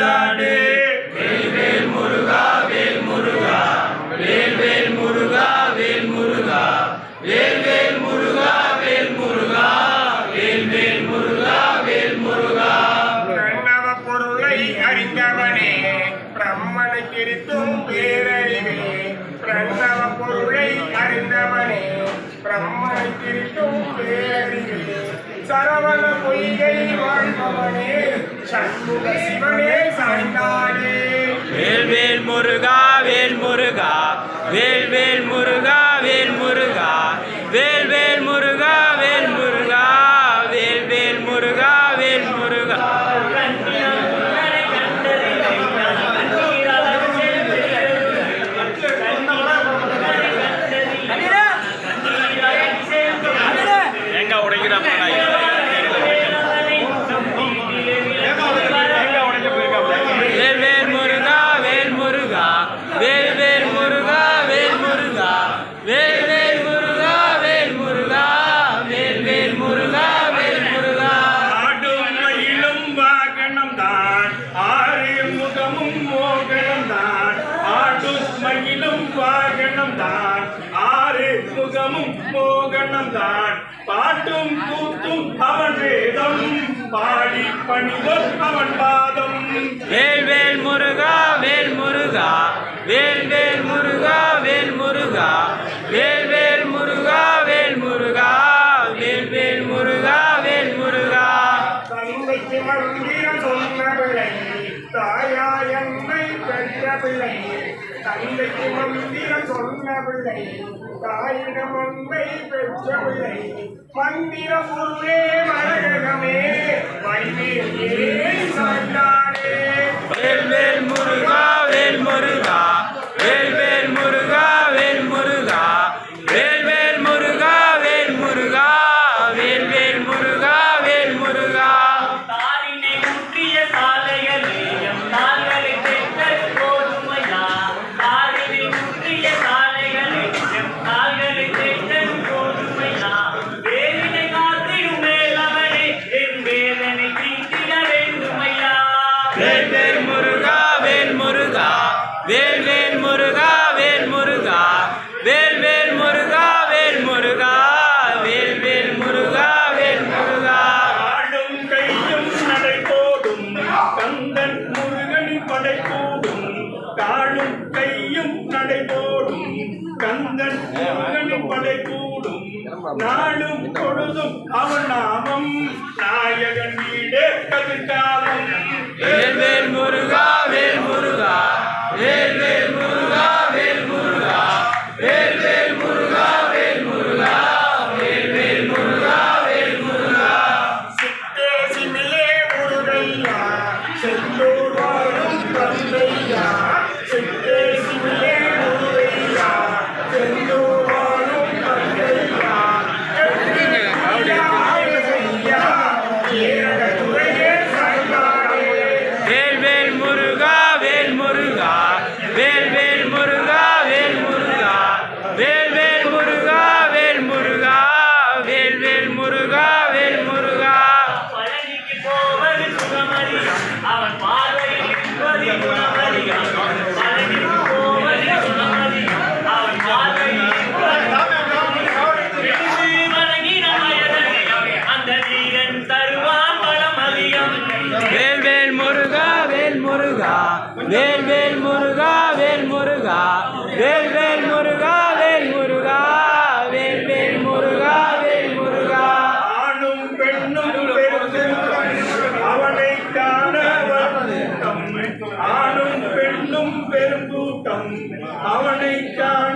சாய்ந்தாடே வேல்வேல் முருகா வேல் முருகா வேல்வேல் முருகா வேல் முருகா வேல்வேல் முருகா வேல் முருகா வேல்வேல் முருகா வேல் முருகா பிரணவ பொருளை அறிந்தவனே பிரம்மனை கிரித்தும் பேரறிவே. பிரணவ பொருளை அறிந்தவனே பிரம்மனை கிரித்தும் பேரறிவே. சரவண பொய்கை வாழ்பவனே சண்முக சிவனே சாய்ந்தானே. வேல் வேல் முருகா வேல் முருகா வேல் வேல் முருகா வேல் முருகா மோகனம் பாட்டும் கூத்தும் அவன் வேதம். பாடி பணிதல் அவன் பாதம். வேல் வேல் முருகா வேல் முருகா வேல் தந்தைக்கு மந்திரம் சொன்ன பிள்ளை தாயிடம் அன்பை பெற்ற பிள்ளை மந்திர பொருளே மரகமே வைவேலே கூடும் காடும் கையும் நடை போடும் கந்தன் முருகனின் படை கூடும். நாடும் பொழுதும் அவன் நாமம். நாயகன் வீடே கதிர்காலம். வேல் வேல் முருகா வேல் முருகா. வேல் வேல் முருகா வேல் முருகா. வேல் வேல் முருகா வேல் முருகா. வேல் வேல் முருகா வேல் முருகா. சித்தே சிமிலே முருகையா செந்தூர் வேல் வேல் முருகா வேல் முருகா. வேல் வேல் முருகா வேல் முருகா. வேல் வேல் முருகா வேல் முருகா. ஆணும் பெண்ணும் அவனை காண ஆணும் பெண்ணும் பெருங்கூட்டம். அவனை காண